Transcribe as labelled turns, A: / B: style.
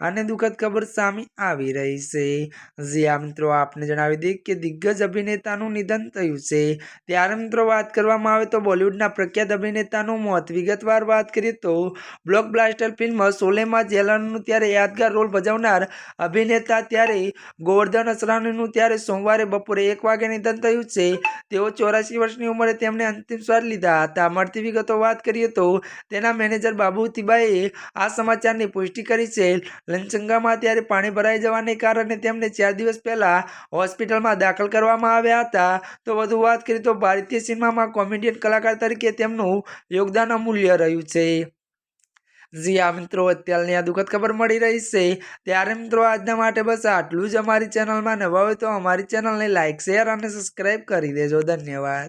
A: અને દુઃખદ ખબર સામે આવી રહી છે. જ્યાં મિત્રો, આપને જણાવી દઈએ કે દિગ્ગજ અભિનેતાનું નિધન થયું છે. ત્યારે, મિત્રો, વાત કરવામાં આવે તો બોલિવૂડના પ્રખ્યાત અભિનેતાનું મોત. વિગતવાર વાત કરીએ તો બ્લોક બ્લાસ્ટર ફિલ્મ સોલેમાં જેલરનું ત્યારે યાદગાર રોલ ભજવનાર અભિનેતા ત્યારે ગોવર્ધન અસરાણીનું ત્યારે સોમવારે બપોરે એક વાગે નિધન થયું છે. તેઓ ચોરાસી વર્ષની ઉંમરે તેમણે અંતિમ સ્વાદ લીધા હતા. મળતી વિગતો વાત કરીએ તો તેના મેનેજર બાબુ તિબાએ આ સમાચારની પુષ્ટિ કરી છે. લંચંગામાં ત્યારે પાણી ભરાઈ જવાને કારણે તેમને ચાર દિવસ પહેલા હોસ્પિટલમાં દાખલ કરવામાં આવ્યા હતા. તો વધુ વાત કરીએ તો ભારતીય સિનેમામાં કોમેડિયન કલાકાર તરીકે તેમનું યોગદાન અમૂલ્ય રહ્યું છે. જી આ મિત્રો, અત્યારની આ દુઃખદ ખબર મળી રહી છે. ત્યારે મિત્રો, આજના માટે બસ આટલું જ અમારી ચેનલમાં નવા હોય તો અમારી ચેનલને લાઇક શેર અને સબસ્ક્રાઈબ કરી દેજો. ધન્યવાદ.